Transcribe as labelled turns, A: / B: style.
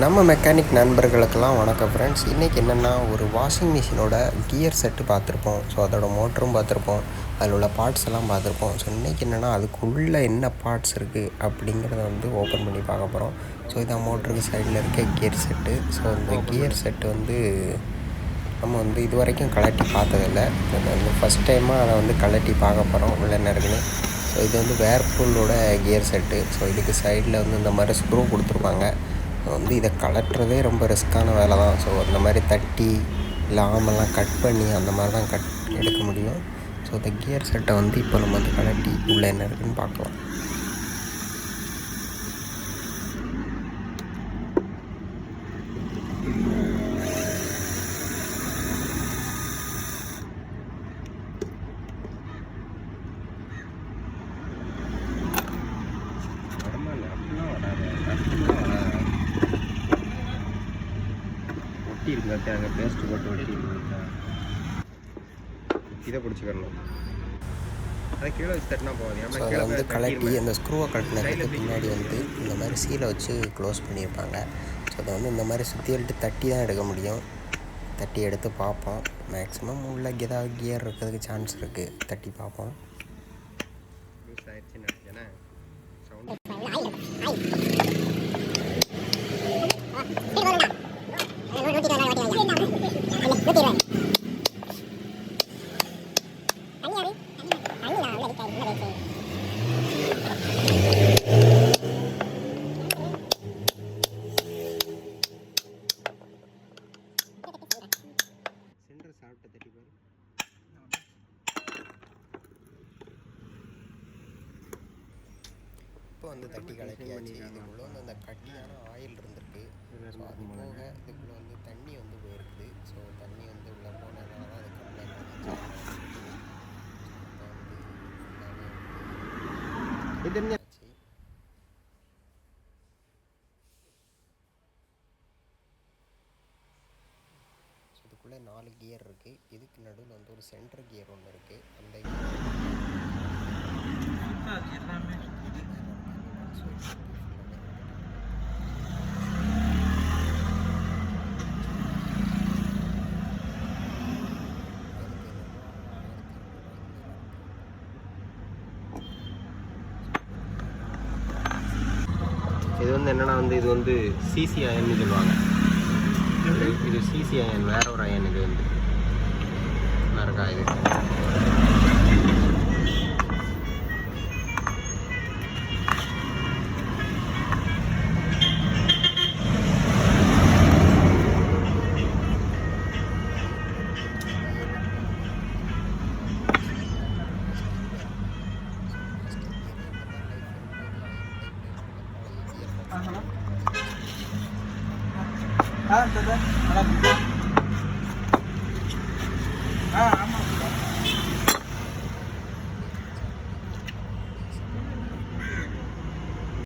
A: நம்ம மெக்கானிக் நண்பர்களுக்கெல்லாம் வணக்கம் ஃப்ரெண்ட்ஸ் இன்றைக்கி என்னென்னா ஒரு வாஷிங் மிஷினோட கியர் செட்டு பார்த்துருப்போம். ஸோ அதோட மோட்டரும் பார்த்துருப்போம். அதில் உள்ள பார்ட்ஸ் எல்லாம் பார்த்துருப்போம். ஸோ இன்றைக்கி என்னென்னா அதுக்குள்ளே என்ன பார்ட்ஸ் இருக்குது அப்படிங்கிறத வந்து ஓப்பன் பண்ணி பார்க்க போகிறோம் ஸோ இதான் மோட்டருக்கு சைடில் இருக்க கியர் செட்டு ஸோ இந்த கியர் செட்டு வந்து நம்ம வந்து இது வரைக்கும் கலட்டி பார்த்ததில்ல வந்து ஃபஸ்ட் டைமாக அதை வந்து கலட்டி பார்க்க போகிறோம் உள்ள என்ன இருக்குன்னு. ஸோ இது வந்து வேர்பூலோட கியர் செட்டு ஸோ இதுக்கு சைடில் வந்து இந்த மாதிரி ஸ்க்ரூ கொடுத்துருப்பாங்க. வந்து இதை கலட்டுறதே ரொம்ப ரிஸ்க்கான வேலை தான். ஸோ அந்த மாதிரி தட்டி இல்லை ஆமெல்லாம் கட் பண்ணி அந்த மாதிரி தான் கட் எடுக்க முடியும். ஸோ இந்த கியர் செட்டை வந்து இப்போ நம்ம வந்து கலட்டி உள்ளே என்ன இருக்குதுன்னு பார்க்கலாம். ஒட்டி இருக்கு அங்கே பேஸ்ட் போட்டு ஒட்டி இருக்கு இதை பிடிச்சிக்கணும் அதை கீழே வச்சு தட்டினா போகாது
B: ஸோ அதை வந்து கலட்டி அந்த ஸ்க்ரூவை கட்டினதுக்கு பின்னாடி வந்து இந்த மாதிரி சீலை வச்சு க்ளோஸ் பண்ணியிருப்பாங்க. ஸோ அதை வந்து இந்த மாதிரி சுற்றி எழுட்டு தட்டி தான் எடுக்க முடியும். தட்டி எடுத்து பார்ப்போம். மேக்ஸிமம் உள்ள ஏதாவது கியர் இருக்கிறதுக்கு சான்ஸ் இருக்குது தட்டி பார்ப்போம்.
A: ஆயிடுச்சுன்னு
B: இப்போ வந்து தட்டி கலக்கியாச்சு. இதுக்குள்ளே வந்து அந்த கட்டியான ஆயில் இருந்திருக்கு. ஸோ அது போக இதுக்குள்ளே வந்து தண்ணி வந்து போயிருக்கு ஸோ தண்ணி வந்து உள்ளே போனதுனால தான் அது கம்ப்ளைண்ட் வந்துச்சு
A: இது
B: இதுக்குள்ளே நாலு கியர் இருக்குது இதுக்கு நடுவில் வந்து ஒரு சென்டர் கியர் ஒன்று இருக்குது அந்த
A: இது வந்து என்னன்னா வந்து இது வந்து சிசி அயன்னு சொல்லுவாங்க. இது- சிசி அயன் வேற ஒரு அயன் இது வந்து. நல்லா இருக்கா இது?
C: હા દાદા હા